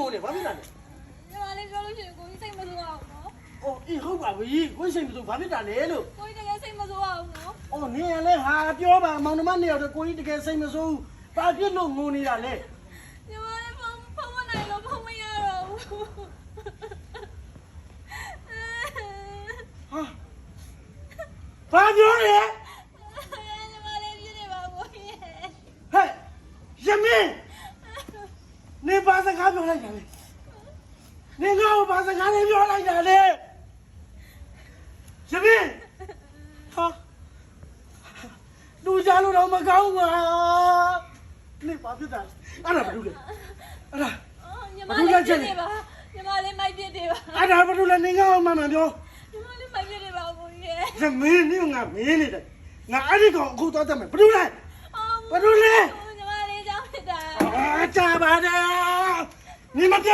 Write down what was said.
ငိုနေဘာဖြစ်တာလဲညီမလေးပြောလို့ရှိရင်ကိုကြီးစိတ်မဆိုးအောင်နော်အော်အေးဟုတ်ပါပြီကိုယ်စိတ်မဆိုဘာဖြစ်တာလဲလို့ကိုကြီးတကယ်စိတ်မဆိုးအောင်နော်အော်နေရလဲဟာပြောပါမောင်နှမနေတော့ကိုကြီးတကယ်စိတ်မဆိုးဘူးဘာဖြစ်လို့ငိုနေတာလဲညီမလေးဖုန်းဖုန်းမနိုင်လို့ဖုန်းမရတော့ဘူးဟာဘာပြောလဲညီမလေးပြည့်နေပါကိုကြီးဟဲ့ယမင်း နေဘာစကားပြောလိုက်ကြလဲနေငါ့ကိုဘာစကားလေးပြောလိုက်ကြလဲယမင်းဟာလူကြလို့တော့မကောင်းပါနေဘာဖြစ်တာလဲအဲ့ဒါဘာလို့လဲအဲ့ဒါညီမလေးပြည့်နေပါညီမလေးမိုက်ပြည့်နေပါအဲ့ဒါဘာလို့လဲနေငါ့ကိုမှန်မှန်ပြောညီမလေးမိုက်ပြည့်နေပါကိုကြီးယမင်းနေငါမင်းနေတယ်ငါအဲ့ဒီကောင်အခုတော့တတ်မယ်ဘာလို့လဲဘာလို့လဲညီမလေးကြောင့်ဖြစ်တာအာကြပါနဲ့ 你们别。